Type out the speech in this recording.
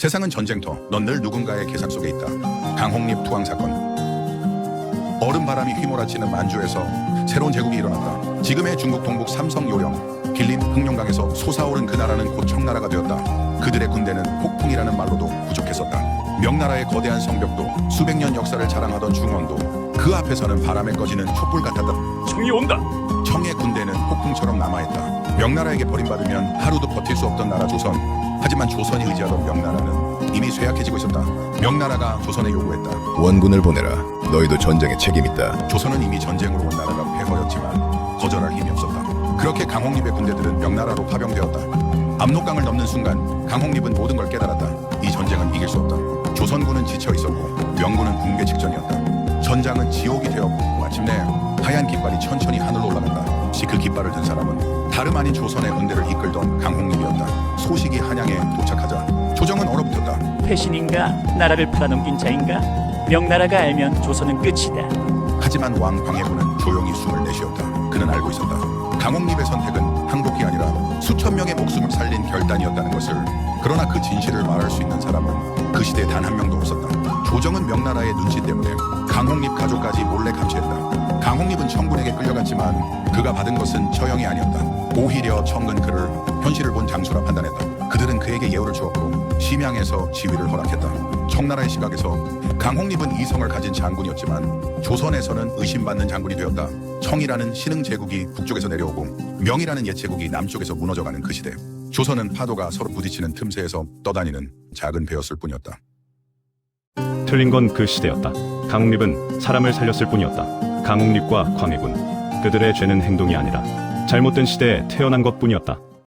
세상은 전쟁터. 넌 늘 누군가의 계산 속에 있다. 강홍립 투항 사건. 얼음 바람이 휘몰아치는 만주에서 새로운 제국이 일어났다. 지금의 중국 동북 삼성 요령, 길림 흑룡강에서 솟아오른 그 나라는 곧 청나라가 되었다. 그들의 군대는 폭풍이라는 말로도 부족했었다. 명나라의 거대한 성벽도 수백 년 역사를 자랑하던 중원도 그 앞에서는 바람에 꺼지는 촛불 같았다. 총이 온다. 청의 군대는 폭풍처럼 남아있다. 명나라에게 버림받으면 하루도 버틸 수 없던 나라 조선. 하지만 조선이 의지하던 명나라는 이미 쇠약해지고 있었다. 명나라가 조선에 요구했다. 원군을 보내라. 너희도 전쟁에 책임 있다. 조선은 이미 전쟁으로 온 나라가 폐허였지만 거절할 힘이 없었다. 그렇게 강홍립의 군대들은 명나라로 파병되었다. 압록강을 넘는 순간 강홍립은 모든 걸 깨달았다. 이 전쟁은 이길 수 없다. 조선군은 지쳐 있었고 명군은 붕괴 직전이었다. 전장은 지옥이 되었고 마침내 하얀 깃발이 천천히 하늘로 올라간다. 그 깃발을 든 사람은 다름 아닌 조선의 군대를 이끌던 강홍립이었다. 소식이 한양에 도착하자 조정은 얼어붙었다. 패신인가? 나라를 팔아넘긴 자인가? 명나라가 알면 조선은 끝이다. 하지만 왕 광해군은 조용히 숨을 내쉬었다. 그는 알고 있었다. 강홍립의 선택은 항복이 아니라 수천 명의 목숨을 살린 결단이었다는 것을. 그러나 그 진실을 말할 수 있는 사람은 그 시대에 단 한 명도 없었다. 조정은 명나라의 눈치 때문에 강홍립 가족까지 몰 청군에게 끌려갔지만 그가 받은 것은 처형이 아니었다. 오히려 청은 그를 현실을 본 장수라 판단했다. 그들은 그에게 예우를 주었고 심양에서 지위를 허락했다. 청나라의 시각에서 강홍립은 이성을 가진 장군이었지만 조선에서는 의심받는 장군이 되었다. 청이라는 신흥 제국이 북쪽에서 내려오고 명이라는 옛 제국이 남쪽에서 무너져가는 그 시대. 조선은 파도가 서로 부딪히는 틈새에서 떠다니는 작은 배였을 뿐이었다. 틀린 건 그 시대였다. 강홍립은 사람을 살렸을 뿐이었다. 강홍립과 광해군 그들의 죄는 행동이 아니라 잘못된 시대에 태어난 것뿐이었다.